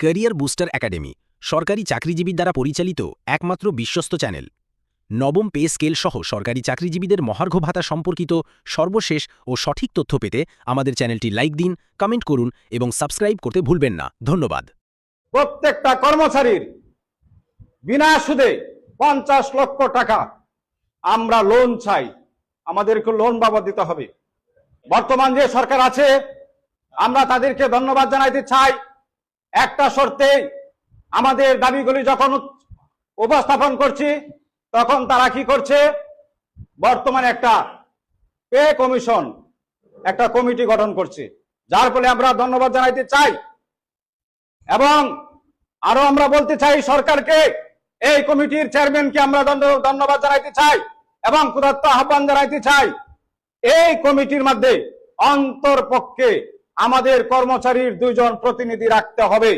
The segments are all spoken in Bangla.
ক্যারিয়ার বুস্টার একাডেমি, সরকারি চাকরিজীবীর দ্বারা পরিচালিত একমাত্র বিশ্বস্ত চ্যানেল। নবম পে স্কেল সহ সরকারি চাকরিজীবীদের মহার্ঘ ভাতা সম্পর্কিত সর্বশেষ ও সঠিক তথ্য পেতে আমাদের চ্যানেলটি লাইক দিন, কমেন্ট করুন এবং সাবস্ক্রাইব করতে ভুলবেন না। ধন্যবাদ। প্রত্যেকটা কর্মচারীর বিনা সুদে পঞ্চাশ লক্ষ টাকা আমরা লোন চাই। আমাদেরকে লোন বাবদ দিতে হবে। বর্তমান যে সরকার আছে, আমরা তাদেরকে ধন্যবাদ জানাইতে চাই। একটা শর্তে আমাদের দাবিগুলি যখন উপস্থাপন করছি, তখন তারা কি করছে? বর্তমানে একটা পে কমিশন, একটা কমিটি গঠন করছে। যার ফলে আমরা ধন্যবাদ জানাইতে চাই এবং আরও আমরা বলতে চাই সরকারকে, এই কমিটির চেয়ারম্যানকে আমরা ধন্যবাদ জানাইতে চাই এবং ক্ষুধার্ত আহ্বান জানাইতে চাই। এই কমিটির মধ্যে অন্তর পক্ষে আমাদের কর্মচারীর দুইজন প্রতিনিধি রাখতে হবে।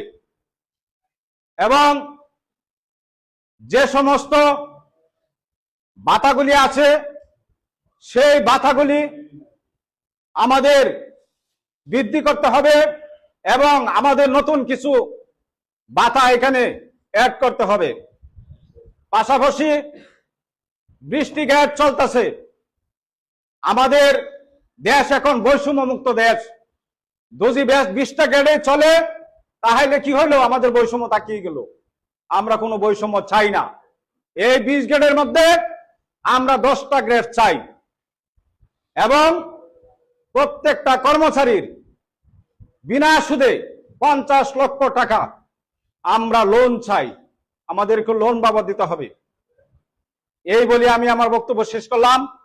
এবং যে সমস্ত বাতাগুলি আছে, সেই বাতাগুলি আমাদের বৃদ্ধি করতে হবে এবং আমাদের নতুন কিছু বাতা এখানে অ্যাড করতে হবে। পাশাপাশি বৃষ্টি গ্যাস চলতেছে। আমাদের দেশ এখন বৈষম্য মুক্ত দেশ। যদি ব্যাস বিশটা গ্রেডে চলে, তাহলে কি হলো? আমাদের বৈষম্য তাকিয়ে গেল। আমরা কোনো বৈষম্য চাই না। এই বিশ গ্রেডের মধ্যে আমরা দশটা গ্রেড চাই। এবং প্রত্যেকটা কর্মচারীর বিনা সুদে পঞ্চাশ লক্ষ টাকা আমরা লোন চাই। আমাদেরকে লোন বাবদ দিতে হবে। এই বলে আমি আমার বক্তব্য শেষ করলাম।